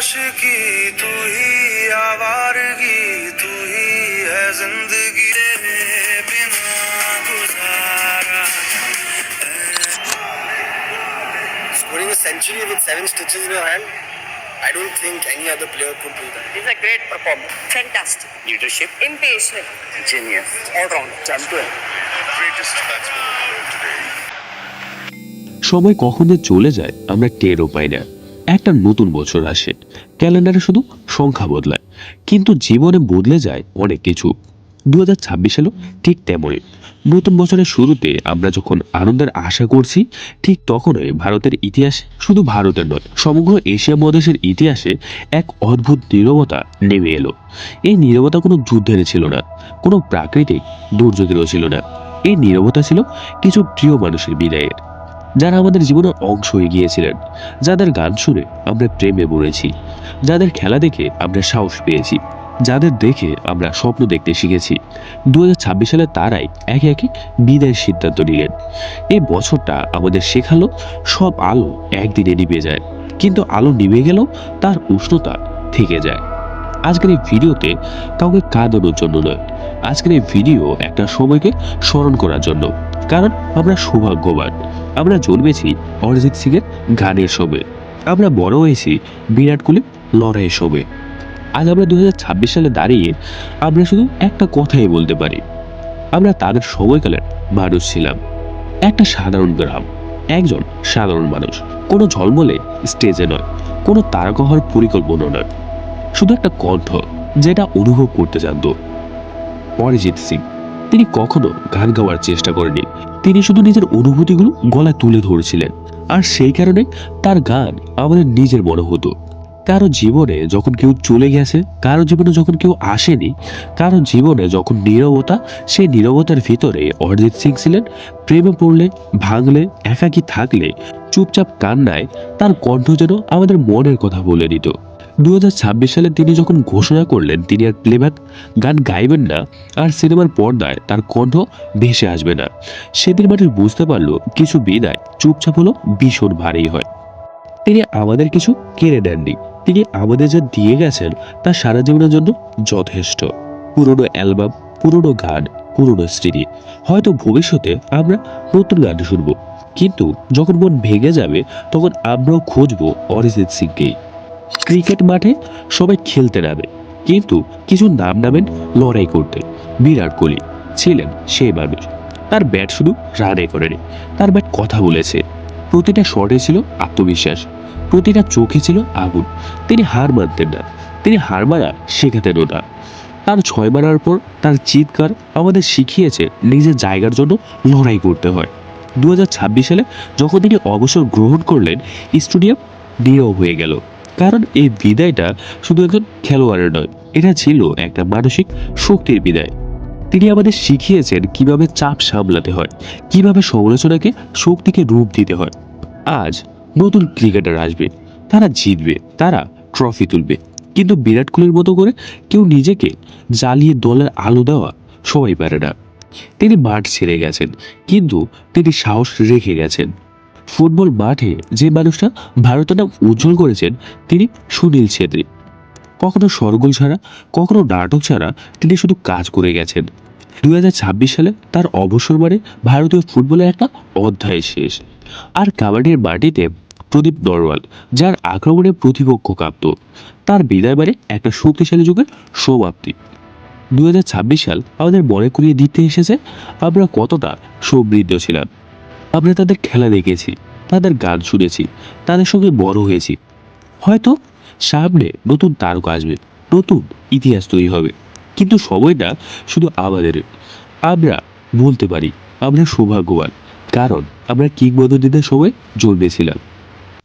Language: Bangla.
আশিকি তুই আবার গি তুই হ্যাঁ Scoring a century with seven stitches in your hand, I don't think any other player could do that. He's a great performer. Fantastic. Leadership. Impatient. Genius. All round. Champion. Greatest batsman of the world today. সময় কখনো চলে যায় আমরা টেরও পাই না একটা নতুন বছর আসে। ক্যালেন্ডারে শুধু সংখ্যা বদলায়, কিন্তু জীবনে বদলে যায় অনেক কিছু। দু হাজার ছাব্বিশ সালও ঠিক তেমনই। নতুন বছরের শুরুতে আমরা যখন আনন্দের আশা করছি, ঠিক তখনই ভারতের ইতিহাসে শুধু ভারতের নয়, সমগ্র এশিয়া মহাদেশের ইতিহাসে এক অদ্ভুত নীরবতা নেমে এলো। এই নীরবতা কোনো যুদ্ধের ছিল না, কোনো প্রাকৃতিক দুর্যোগেরও ছিল না। এই নীরবতা ছিল কিছু প্রিয় মানুষের বিদায়ের। যারা আমাদের জীবনের অংশ হয়ে গিয়েছিলেন, যাদের গান শুনে আমরা প্রেমে পড়েছি, যাদের খেলা দেখে আমরা সাহস পেয়েছি, যাদের দেখে আমরা স্বপ্ন দেখতে শিখেছি দু হাজার ছাব্বিশ সালে তারাই একে একে বিদায়ের সিদ্ধান্ত নিলেন। এই বছরটা আমাদের শেখালো, সব আলো একদিনে নিভে যায়, কিন্তু আলো নিভে গেলেও তার উষ্ণতা থেকে যায়। আজকের এই ভিডিওতে কাউকে কাঁদানোর জন্য নয়, আজকের এই ভিডিও একটা সময়কে স্মরণ করার জন্য, কারণ আমরা সৌভাগ্যবান। আমরা জন্মেছি অরিজিৎ সিং এর গানের শোবে। আমরা বড় হয়েছি বিরাট কোহলির লড়াইয়ের শোবে। আজ আমরা দুহাজার ছাব্বিশ সালে দাঁড়িয়ে আমরা শুধু একটা কথাই বলতে পারি। আমরা তাদের সময়কালের মানুষ ছিলাম। একটা সাধারণ গ্রাম, একজন সাধারণ মানুষ। কোনো ঝলমলে স্টেজে নয়, কোনো তারকা হওয়ার পরিকল্পনা নয়। শুধু একটা কণ্ঠ যেটা অনুভব করতে জানত। অরিজিৎ সিং, তিনি কখনো গান গাওয়ার চেষ্টা করেনি তিনি শুধু নিজের অনুভূতিগুলো গলায় তুলে ধরেছিলেন। আর সেই কারণে তার গান আমাদের নিজের মনে হতো। কারও জীবনে যখন কেউ চলে গেছে, কারও জীবনে যখন কেউ আসেনি, কারও জীবনে যখন নীরবতা, সেই নীরবতার ভিতরে অরিজিৎ সিং ছিলেন। প্রেমে পড়লে, ভাঙলে, একাকী থাকলে, চুপচাপ কান্নায় তার কণ্ঠ যেন আমাদের মনের কথা বলে দিত। দু হাজার ছাব্বিশ সালে তিনি যখন ঘোষণা করলেন তিনি আর প্লেব্যাক গান গাইবেন না, আর সিনেমার পর্দায় তার কণ্ঠ ভেসে আসবে না, সেদিন মানুষ বুঝতে পারল কিছু বিদায় চুপচাপ হলো ভীষণ ভারী হয়। তিনি আমাদের কিছু কেড়ে নেননি, তিনি আমাদের যা দিয়ে গেছেন তা সারা জীবনের জন্য যথেষ্ট। পুরনো অ্যালবাম, পুরনো গান, পুরনো স্মৃতি, হয়তো ভবিষ্যতে আমরা নতুন গান শুনব, কিন্তু যখন মন ভেঙে যাবে তখন আমরাও খুঁজবো অরিজিৎ সিংকেই। ক্রিকেট মাঠে সবাই খেলতে নামে, কিন্তু কিছু নাম নামেন লড়াই করতে। বিরাট কোহলি ছিলেন সেই মানুষ। তার ব্যাট শুধু রানে করেনি, তার ব্যাট কথা বলেছে। প্রতিটা শটে ছিল আত্মবিশ্বাস, প্রতিটা চোখে ছিল আগুন। তিনি হার মানতেন না, তিনি হার মারা শেখাতেনও না তার ছয় মারার পর তার চিৎকার আমাদের শিখিয়েছে নিজের জায়গার জন্য লড়াই করতে হয়। দু হাজার ছাব্বিশ সালে যখন তিনি অবসর গ্রহণ করলেন, স্টেডিয়াম নীরব হয়ে গেল। কারণ এই বিদায়টা শুধু একজন খেলোয়াড়ের নয়, এটা ছিল একটা মানসিক শক্তির বিদায়। তিনি আমাদের শিখিয়েছেন কীভাবে চাপ সামলাতে হয়, কীভাবে সমালোচনাকে শক্তিকে রূপ দিতে হয়। আজ নতুন ক্রিকেটার আসবে, তারা জিতবে, তারা ট্রফি তুলবে। কিন্তু বিরাট কোহলির মতো করে কেউ নিজেকে জ্বালিয়ে দলের আলো দেওয়া সবাই পারে না। তিনি মাঠ ছেড়ে গেছেন, কিন্তু তিনি সাহস রেখে গেছেন। ফুটবল মাঠে যে মানুষটা ভারতের নাম উজ্জ্বল করেছেন, তিনি সুনীল ছেত্রী। কখনো সরগোল ছাড়া, কখনো নাটক ছাড়া তিনি শুধু কাজ করে গেছেন। দু হাজার ছাব্বিশ সালে তার অবসর মানে ভারতীয় ফুটবলের একটা অধ্যায় শেষ। আর কাবাডির মাটিতে প্রদীপ নরওয়াল, যার আক্রমণে প্রতিপক্ষ কাঁপত। তার বিদায় মানে একটা শক্তিশালী যুগের সমাপ্তি। দু হাজার ছাব্বিশ সাল আমাদের মনে করিয়ে দিতে এসেছে, আমরা কতটা সমৃদ্ধ ছিলাম। আমরা তাদের খেলা দেখেছি, তাদের গান শুনেছি, তাদের সঙ্গে বড় হয়েছি। হয়তো সামনে নতুন তারকা আসবে, নতুন ইতিহাস তৈরি হবে। কিন্তু সময়টা শুধু আমাদের। আমরা বলতে পারি, আমরা সৌভাগ্যবান, কারণ আমরা কিংবদন্তিদের সময় জন্মেছিলাম।